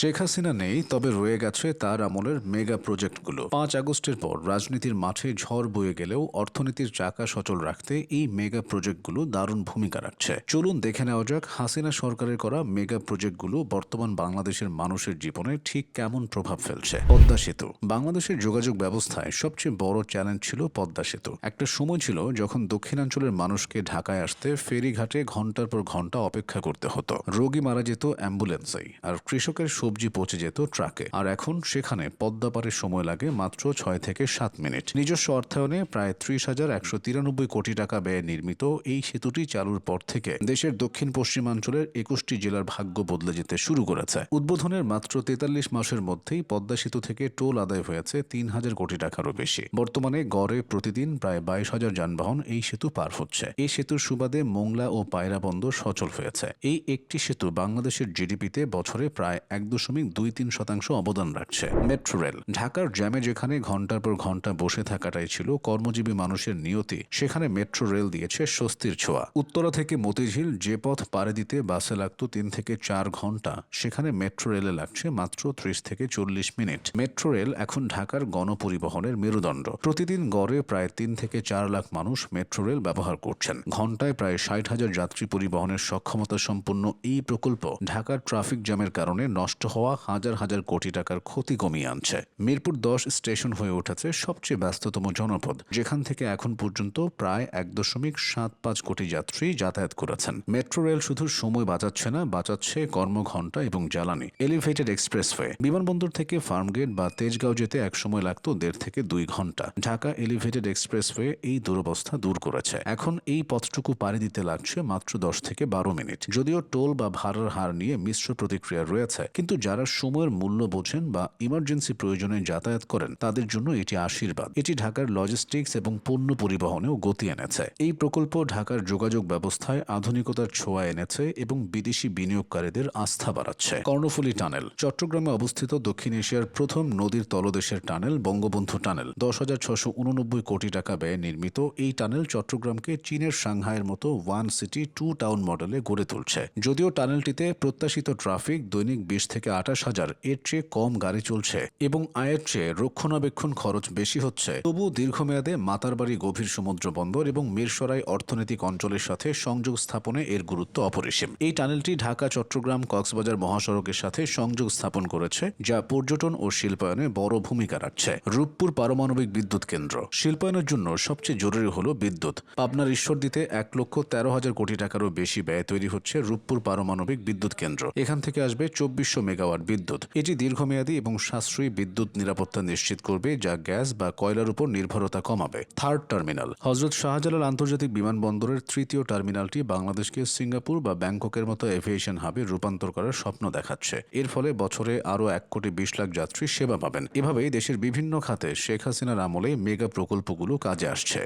শেখ হাসিনা নেই, তবে রয়ে গেছে তার আমলের মেগা প্রজেক্টগুলো। পাঁচ আগস্টের পর রাজনীতির মাঠে ঝড় বয়ে গেলেও অর্থনীতির চাকা সচল রাখতে এই মেগা প্রজেক্টগুলো দারুণ ভূমিকা রাখছে। চলুন দেখে নেওয়া যাক হাসিনা সরকারের করা মেগা প্রজেক্টগুলো বর্তমান বাংলাদেশের মানুষের জীবনে ঠিক কেমন প্রভাব ফেলছে। পদ্মা সেতু। বাংলাদেশের যোগাযোগ ব্যবস্থায় সবচেয়ে বড় চ্যালেঞ্জ ছিল পদ্মা সেতু। একটা সময় ছিল যখন দক্ষিণাঞ্চলের মানুষকে ঢাকায় আসতে ফেরিঘাটে ঘণ্টার পর ঘণ্টা অপেক্ষা করতে হতো। রোগী মারা যেত অ্যাম্বুলেন্সেই, আর কৃষকের সবজি পচে যেত ট্রাকে। আর এখন সেখানে পদ্মা সময় লাগে মাত্র ছয় থেকে সাত মিনিট। নিজস্ব অর্থায়নে প্রায় ত্রিশ হাজার একশো তিরানব্বই কোটি টাকা ব্যয়ে নির্মিত এই সেতুটি চালুর পর থেকে দেশের দক্ষিণ পশ্চিমাঞ্চলের একুশটি জেলার ভাগ্য বদলে যেতে শুরু করেছে। উদ্বোধনের মাত্র তেতাল্লিশ মাসের মধ্যেই পদ্মা সেতু থেকে টোল আদায় হয়েছে তিন হাজার কোটি টাকারও বেশি। বর্তমানে গড়ে প্রতিদিন প্রায় বাইশ হাজার যানবাহন এই সেতু পার হচ্ছে। এই সেতুর সুবাদে মোংলা ও পায়রা বন্দর সচল হয়েছে। এই একটি সেতু বাংলাদেশের জিডিপিতে বছরে প্রায় এক দশমিক দুই তিন শতাংশ অবদান রাখছে। মেট্রো রেল, ঢাকার জ্যামে যেখানে ঘণ্টার পর ঘণ্টা বসে থাকাটাই ছিল কর্মজীবী মানুষের নিয়তি, সেখানে মেট্রো রেল দিয়েছে স্বস্তির ছোঁয়া। উত্তরা থেকে মতিঝিল যে পথ পাড়ে দিতে বাসে লাগতো তিন থেকে চার ঘণ্টা, সেখানে মেট্রো রেলে লাগছে মাত্র ত্রিশ থেকে চল্লিশ মিনিট। মেট্রো রেল এখন ঢাকার গণপরিবহনের মেরুদণ্ড। প্রতিদিন গড়ে প্রায় তিন থেকে চার লাখ মানুষ মেট্রো রেল ব্যবহার করছেন। ঘন্টায় প্রায় ষাট হাজার যাত্রী পরিবহনের সক্ষমতা সম্পন্ন এই প্রকল্প ঢাকার ট্রাফিক জ্যামের কারণে নষ্ট হওয়া হাজার হাজার কোটি টাকার ক্ষতি কমিয়ে আনছে। মিরপুর দশ স্টেশন হয়ে উঠেছে সবচেয়ে ব্যস্ততম জনপদ, যেখান থেকে এখন পর্যন্ত প্রায় এক দশমিক সাত পাঁচ কোটি যাত্রী যাতায়াত করেছেন। মেট্রো রেল শুধু সময় বাঁচাচ্ছে না, বাঁচাচ্ছে কর্মঘণ্টা এবং জ্বালানি। এলিভেটেড এক্সপ্রেসওয়ে, বিমানবন্দর থেকে ফার্মগেট বা তেজগাঁও যেতে এক সময় লাগতো দেড় থেকে দুই ঘণ্টা ঢাকা এলিভেটেড এক্সপ্রেসওয়ে এই দুরবস্থা দূর করেছে। এখন এই পথটুকু পাড়ি দিতে লাগছে মাত্র দশ থেকে বারো মিনিট। যদিও টোল বা ভাড়ার হার নিয়ে মিশ্র প্রতিক্রিয়া রয়েছে, কিন্তু যারা সময়ের মূল্য বোঝেন বা ইমার্জেন্সি প্রয়োজনে যাতায়াত করেন, তাদের জন্য এটি আশীর্বাদ। এটি ঢাকার লজিস্টিক্স এবং পণ্য পরিবহনেও গতি এনেছে। এই প্রকল্প ঢাকার যোগাযোগ ব্যবস্থায় আধুনিকতার ছোঁয়া এনেছে এবং বিদেশি বিনিয়োগকারীদের আস্থা বাড়াচ্ছে। কর্ণফুলী টানেল, চট্টগ্রামে অবস্থিত দক্ষিণ এশিয়ার প্রথম নদীর তলদেশের টানেল, বঙ্গবন্ধু টানেল। দশ হাজার ছশো উননব্বই কোটি টাকা ব্যয়ে নির্মিত এই টানেল চট্টগ্রামকে চীনের সাংহাইয়ের মতো ওয়ান সিটি টু টাউন মডেলে গড়ে তুলছে। যদিও টানেলটিতে প্রত্যাশিত ট্রাফিক, দৈনিক বিশ থেকে আঠাশ হাজার, এর চেয়ে কম গাড়ি চলছে এবং আয়ের চেয়ে রক্ষণাবেক্ষণ খরচ বেশি হচ্ছে। তবু দীর্ঘমেয়াদে মাতারবাড়ি গভীর সমুদ্র বন্দর এবং মিরসরাই অর্থনৈতিক অঞ্চলের সাথে সংযোগ স্থাপনে এর গুরুত্ব অপরিসীম। এই টানেলটি ঢাকা, চট্টগ্রাম, কক্সবাজার মহাসড়কের সাথে সংযোগ স্থাপন করেছে, যা পর্যটন ও শিল্পায়নে বড় ভূমিকা রাখছে। রূপপুর পারমাণবিক বিদ্যুৎ কেন্দ্র। শিল্পায়নের জন্য সবচেয়ে জরুরি হল বিদ্যুৎ। পাবনার ঈশ্বরদীতে এক লক্ষ তেরো হাজার কোটি টাকারও বেশি ব্যয় তৈরি হচ্ছে রূপপুর পারমাণবিক বিদ্যুৎ কেন্দ্র। এখান থেকে আসবে চব্বিশশো মেগাওয়াট বিদ্যুৎ। এটি দীর্ঘমেয়াদী এবং সাশ্রয়ী বিদ্যুৎ নিরাপত্তা নিশ্চিত করবে, যা গ্যাস বা কয়লার উপর নির্ভরতা কমাবে। Third terminal. হজরত শাহজালাল আন্তর্জাতিক বিমানবন্দরের তৃতীয় টার্মিনালটি বাংলাদেশকে সিঙ্গাপুর বা ব্যাংককের মতো এভিয়েশন হাবে রূপান্তর করার স্বপ্ন দেখাচ্ছে। এর ফলে বছরে আরও এক কোটি বিশ লাখ যাত্রী সেবা পাবেন। এভাবেই দেশের বিভিন্ন খাতে শেখ হাসিনার আমলে মেগা প্রকল্পগুলো কাজে আসছে।